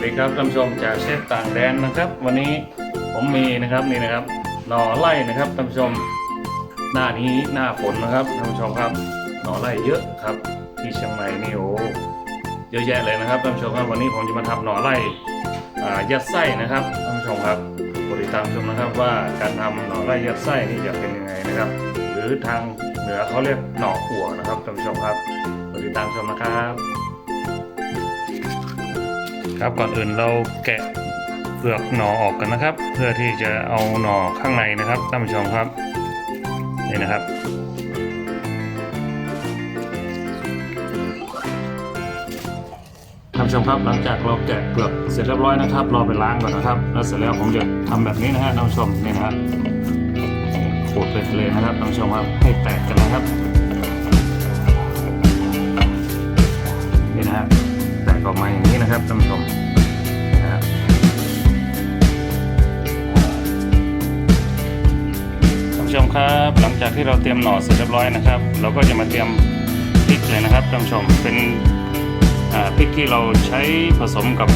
วัสดีครับท่านผู้ชมจากเชฟต่างแดนนะครับ วันนี้ผมมีนะครับนี่นะครับหน่อไล่นะครับท่านผู้ชมหน้านี้หน้าฝนนะครับท่านผู้ชมครับหน่อไล่เยอะครับ ที่เชียงใหม่นี่โอ้เยอะแยะเลยนะครับท่านผู้ชมครับวันนี้ผมจะมาทำหน่อไล่อ่ายัดไส้นะครับท่านผู้ชมครับโปรดติดตามชมนะครับว่าการทำหน่อไล่ยัดไส้นี่จะเป็นยังไงนะครับ หรือทางเหนือเขาเรียกหน่อขั่วนะครับท่านผู้ชมครับโปรดติดตามชมนะครับ ครับก่อนอื่นเราแกะเปลือกหน่อออกกันนะครับ เพื่อที่จะเอาหน่อข้างในนะครับท่านผู้ชมครับนี่นะครับท่านผู้ชมครับหลังจากเราแกะเปลือกเสร็จเรียบร้อยนะครับ เราไปล้างก่อนนะครับ แล้วเสร็จแล้วผมจะทำแบบนี้นะฮะท่านผู้ชมนี่นะฮะขูดไปเลยนะครับท่านผู้ชมครับให้แตกกันนะครับ ผู้ชมครับ หลังจากที่เราเตรียมหน่อเสร็จเรียบร้อยนะครับ เราก็จะมาเตรียมพริกเลยนะครับท่านผู้ชมเป็นพริกที่เราใช้ผสมกับ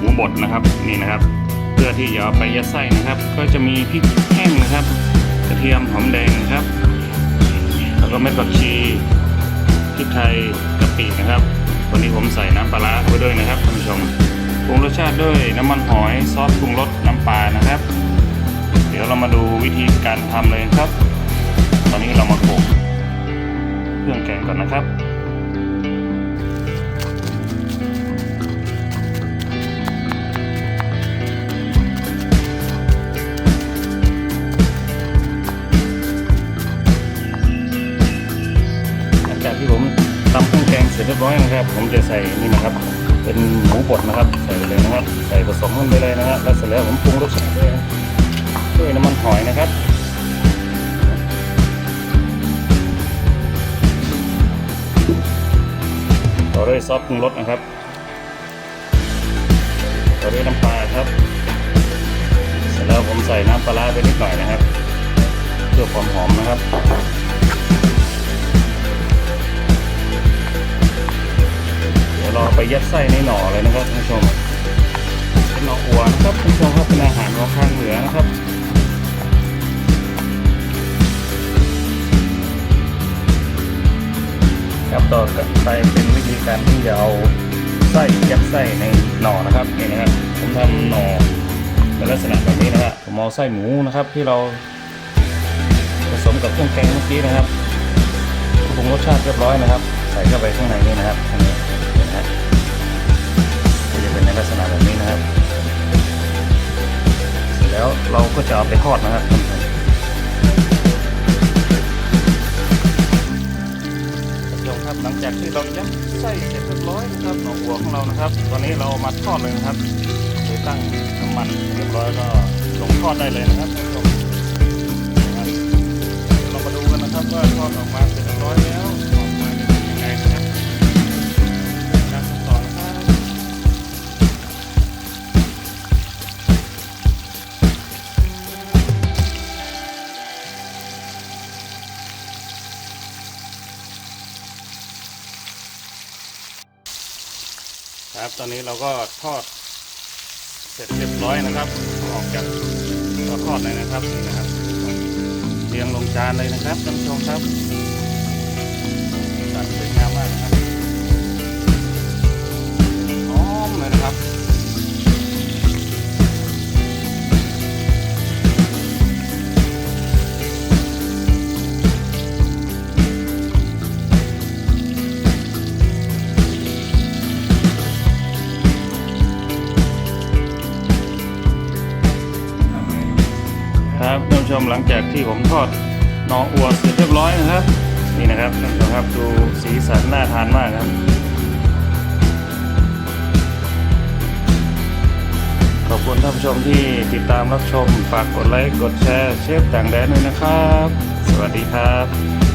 หมูบดนะครับนี่นะครับ เพื่อที่จะเอาไปยัดไส้นะครับ ก็จะมีพริกแห้งนะครับ กระเทียมหอมแดงนะครับแล้วก็เม็ดผักชีพริกไทยกะปินะครับวันนี้ผมใส่น้ำปลาร้าไปด้วยนะครับท่านผู้ชมปรุงรสชาติด้วยน้ำมันหอยซอสปรุงรสน้ำปลานะครับ ดี๋ยวเรามาดูวิธีการทำเลยครับ ตอนนี้เรามาโขลกเครื่องแกงก่อนนะครับหลังจากที่ผมตำเครื่องแกงเสร็จเรียบร้อยนะครับ ผมจะใส่นี่นะครับ เป็นหมูบดนะครับ ใส่ไปเลยนะครับ ใส่ผสมกันไปเลยนะครับแล้วเสร็จแล้วผมปรุงรสชาติด้วย ด้วยน้ำมันหอยนะครับต่อด้วยซอสปรุงรสนะครับ ต่อด้วยน้ำปลาครับ เสร็จแล้วผมใส่น้ำปลาร้าไปนิดหน่อยนะครับ เพื่อความหอมนะครับ เดี๋ยวเราไปยัดไส้ในหน่อเลยนะครับท่านผู้ชมเป็นหน่ออัวนะครับท่านผู้ชมครับเป็นอาหารของทางเหนือนะครับ ครับต่อไปเป็นวิธีการที่จะเอาไส้ยัดไส้ในหน่อนะครับนี่นะครับผมทำหน่อในลักษณะแบบนี้นะครับผมเอาไส้หมูนะครับที่เราผสมกับเครื่องแกงเมื่อกี้นะครับปรุงรสชาติเรียบร้อยนะครับ ใส่เข้าไปข้างในนี่นะครับอันนี้นะฮะก็จะเป็นในลักษณะแบบนี้นะครับ เสร็จแล้วเราก็จะเอาไปทอดนะครับ มครับ หลังจากที่เรายัดไส้เสร็จเรียบร้อยนะครับหน่อหัวของเรานะครับ ตอนนี้เรามาทอดเลยนะครับโดยตั้งน้ำมันเรียบร้อยก็ลงทอดได้เลยนะครับ ครับ ตอนนี้เราก็ทอด เสร็จเรียบร้อยนะครับ ออกจากเตาทอดเลยนะครับนี่นะครับเรียงลงจานเลยนะครับท่านผู้ชมครับจัดสวยงามมากนะครับหอมเลยนะครับ ชมหลังจากที่ผมทอดหนออัวเสร็จเรียบร้อยนะครับ นี่นะครับท่านผู้ชมครับดูสีสันน่าทานมากครับ ขอบคุณท่านผู้ชมที่ติดตามรับชม ฝากกดไลค์ กดแชร์เชฟต่างแดนด้วยนะครับ สวัสดีครับ